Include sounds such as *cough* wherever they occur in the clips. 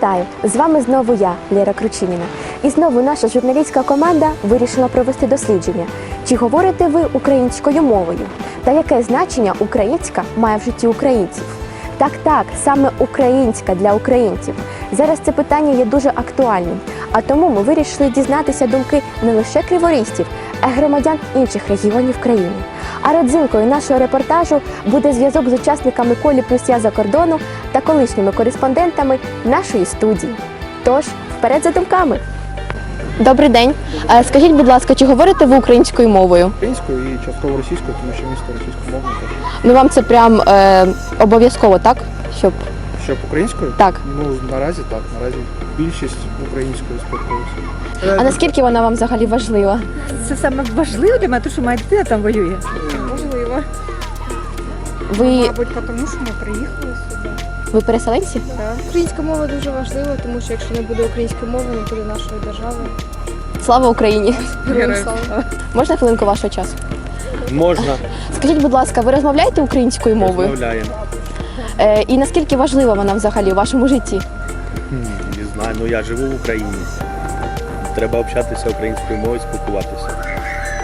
Вітаю! З вами знову я, Лера Кручиніна. І знову наша журналістська команда вирішила провести дослідження. Чи говорите ви українською мовою? Та яке значення українська має в житті українців? Так, так, саме українська для українців. Зараз це питання є дуже актуальним, а тому ми вирішили дізнатися думки не лише криворістів, а й громадян інших регіонів країни. А родзинкою нашого репортажу буде зв'язок з учасниками колі плюс я за кордону та колишніми кореспондентами нашої студії. Тож, вперед за думками. Добрий день. Е, Скажіть, будь ласка, чи говорите ви українською мовою? українською і частково російською, тому що місто російськомовне мовою Ну вам це прям е, обов'язково, так? Щоб Щоб українською? так. Ну наразі так. Наразі більшість українською спілкуюся. А наскільки вона вам взагалі важлива? Це саме важливо для мене, тому що моя дитина там воює. Можливо. Ви, Мабуть, тому що ми приїхали сюди. ви переселенці? Українська мова дуже важлива, тому що якщо не буде української мови, не буде нашої держави. Слава Україні! Героям слава. Можна хвилинку вашого часу? Можна, Скажіть, будь ласка, ви розмовляєте українською мовою? розмовляємо. Е, і наскільки важлива вона взагалі у вашому житті? Не знаю, ну я живу в Україні. Треба общатися українською мовою, спілкуватися.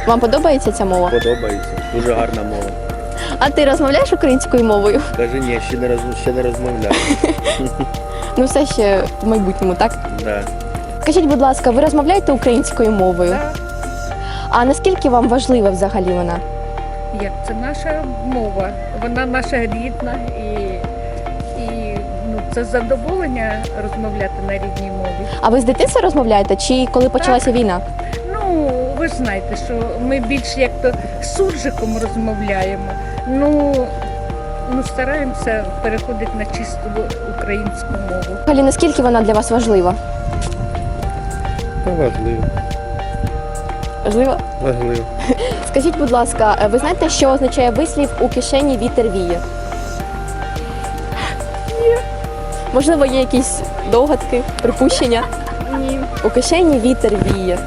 Вам подобається ця мова? Подобається. Дуже гарна мова. А ти розмовляєш українською мовою? Каже, ні, ще не роз, ще не розмовляю. Ну все ще в майбутньому, так? Да. Скажіть, будь ласка, ви розмовляєте українською мовою? Так. А наскільки вам важлива взагалі вона? Як це наша мова, вона наша рідна і, це задоволення розмовляти на рідній мові. А ви з дитинства розмовляєте? Чи коли почалася війна? Ну, ви ж знаєте, що ми більше як то з суржиком розмовляємо. Ну, ну стараємося переходити на чисту українську мову. Взагалі, наскільки вона для вас важлива? Важливо. Важлива? Важливо. *laughs* Скажіть, будь ласка, е, ви знаєте, що означає вислів у кишені вітер віє? Можливо, є якісь догадки, припущення? Ні. У кишені вітер віє.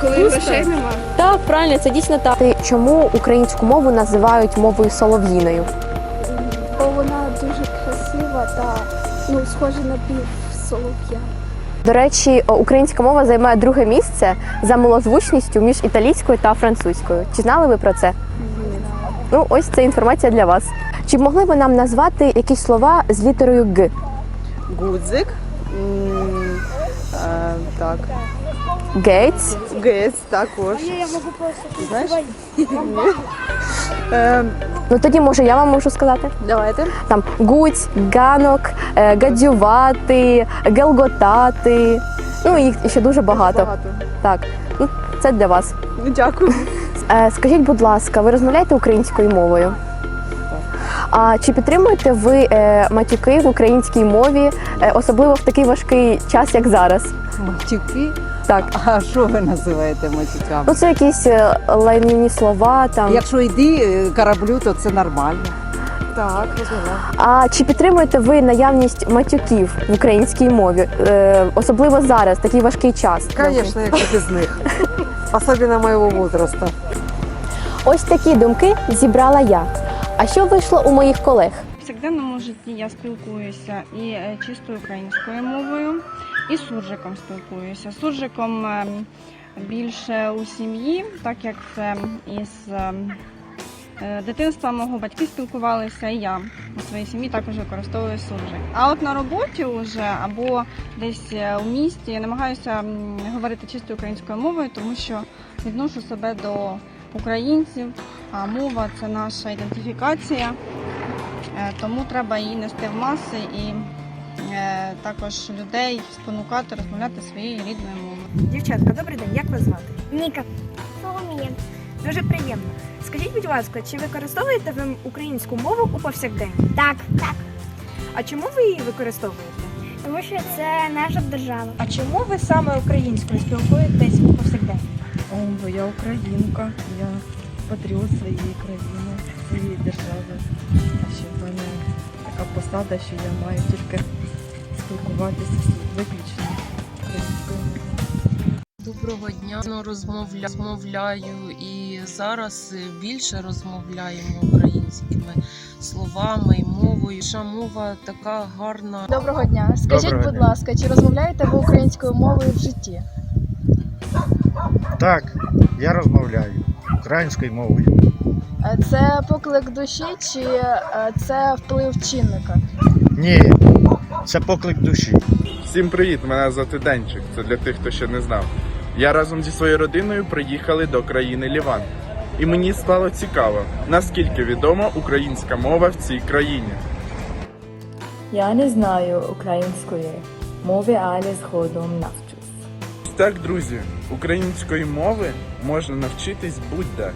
Коли грошей нема. Так, правильно, це дійсно так. Ти Чому українську мову називають мовою солов'їною? бо вона дуже красива та ну, схожа на пів солов'я. До речі, українська мова займає друге місце за малозвучністю між італійською та французькою. Чи знали ви про це? Ну, ось це інформація для вас. Чи могли ви нам назвати якісь слова з літерою Г? Гудзик. Так. Гейтс, Гець також. Знаєш? Ні. Е, Ну тоді може я вам можу сказати. Давайте. Там гуць, ганок, е, гадювати, гелготати. Ну і ще дуже багато. Так, ну це для вас. Ну, Дякую. Е, Скажіть, будь ласка, ви розмовляєте українською мовою? А чи підтримуєте ви е, матюки в українській мові, е, особливо в такий важкий час, як зараз? Матюки? Так, А що ви називаєте матюками? ну це якісь е, лайнівні слова там. Якщо йди кораблю, то це нормально. Так, розмовляю. А чи підтримуєте ви наявність матюків в українській мові, е, особливо зараз, такий важкий час? Звісно, як без них. *laughs* Особливо моєго возраста. Ось такі думки зібрала я. А що вийшло у моїх колег? В повсякденному житті я спілкуюся і е, чистою українською мовою, і суржиком спілкуюся. Суржиком е, більше у сім'ї, так як це із е, е, дитинства мого батьки спілкувалися, і я у своїй сім'ї також використовую суржик. А от на роботі вже або десь е, у місті я намагаюся говорити чистою українською мовою, тому що відношу себе до українців, а мова це наша ідентифікація. Е, Тому треба її нести в маси і е, також людей спонукати розмовляти своєю рідною мовою. Дівчатка, добрий день, як вас звати? Ніка. Соломія. Дуже приємно. Скажіть, будь ласка, чи використовуєте ви українську мову у повсякденні? Так, так. А чому ви її використовуєте? Тому що це наша держава. А чому ви саме українською спілкуєтесь у повсякденні? О, бо я українка, я патріот своєї країни, своєї держави. А ще в мене така посада, що я маю тільки спілкуватися виключно українською. Доброго дня. Ну, розмовля... розмовляю і зараз більше розмовляємо українськими словами і мовою. Наша мова така гарна. Доброго дня. Скажіть, Доброго будь дня. ласка, чи розмовляєте ви українською мовою в житті? Так, я розмовляю українською мовою. Е, Це поклик душі чи е, це вплив чинника? Ні, це поклик душі. Всім привіт! Мене звати Денчик. Це для тих, хто ще не знав. Я разом зі своєю родиною приїхали до країни Ліван. І мені стало цікаво, наскільки відома українська мова в цій країні. Я не знаю української мови, але згодом навчусь. Так, друзі, української мови можна навчитись будь-де.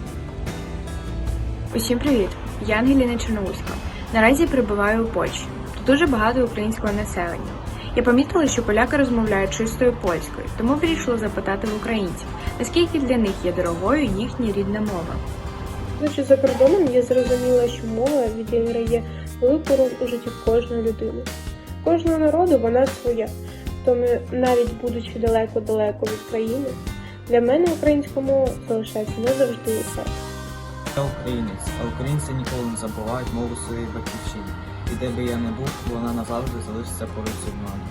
Усім привіт! Я Ангеліна Чорноуська. Наразі перебуваю у Польщі. Тут дуже багато українського населення. Я помітила, що поляки розмовляють чистою польською, тому вирішила запитати в українців, наскільки для них є дорогою їхня рідна мова. Будучи за кордоном, я зрозуміла, що мова відіграє велику роль у житті кожної людини. Кожного народу вона своя. Тому навіть будучи далеко-далеко від країни, для мене українська мова залишається назавжди у серці. Я українець, а українці ніколи не забувають мову своєї батьківщини. І де би я не був, вона назавжди залишиться поруч зі мною.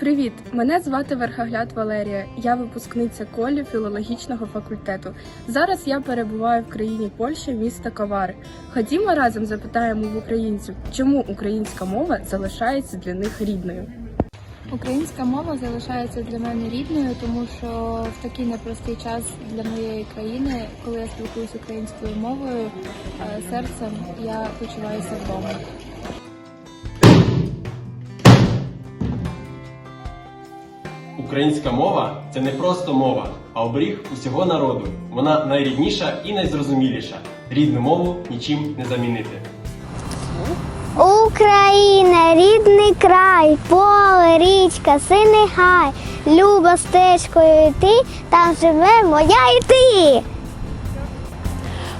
Привіт! Мене звати Верхогляд Валерія. Я випускниця колі філологічного факультету. Зараз я перебуваю в країні Польща, міста Ковари. Ходімо разом запитаємо в українців, чому українська мова залишається для них рідною. Українська мова залишається для мене рідною, тому що в такий непростий час для моєї країни, коли я спілкуюся українською мовою, е, серцем я почуваюся вдома. Українська мова це не просто мова, а оберіг усього народу. Вона найрідніша і найзрозуміліша. Рідну мову нічим не замінити. Україна, рідний край, поле, річка, синий гай, люба стежкою йти, там живе моя і ти.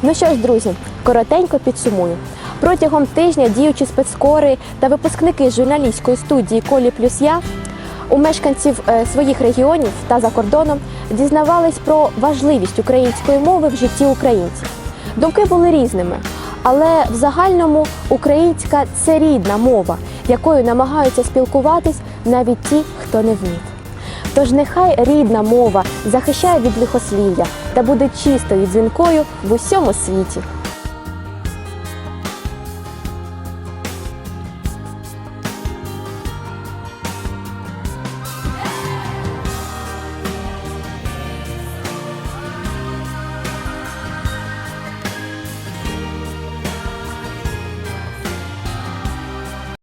Ну що ж, друзі, коротенько підсумую. Протягом тижня діючі спецкори та випускники журналістської студії Колі плюс я у мешканців е, своїх регіонів та за кордоном дізнавались про важливість української мови в житті українців. Думки були різними, але в загальному українська це рідна мова, якою намагаються спілкуватись навіть ті, хто не вміє. Тож нехай рідна мова захищає від лихослів'я та буде чистою дзвінкою в усьому світі.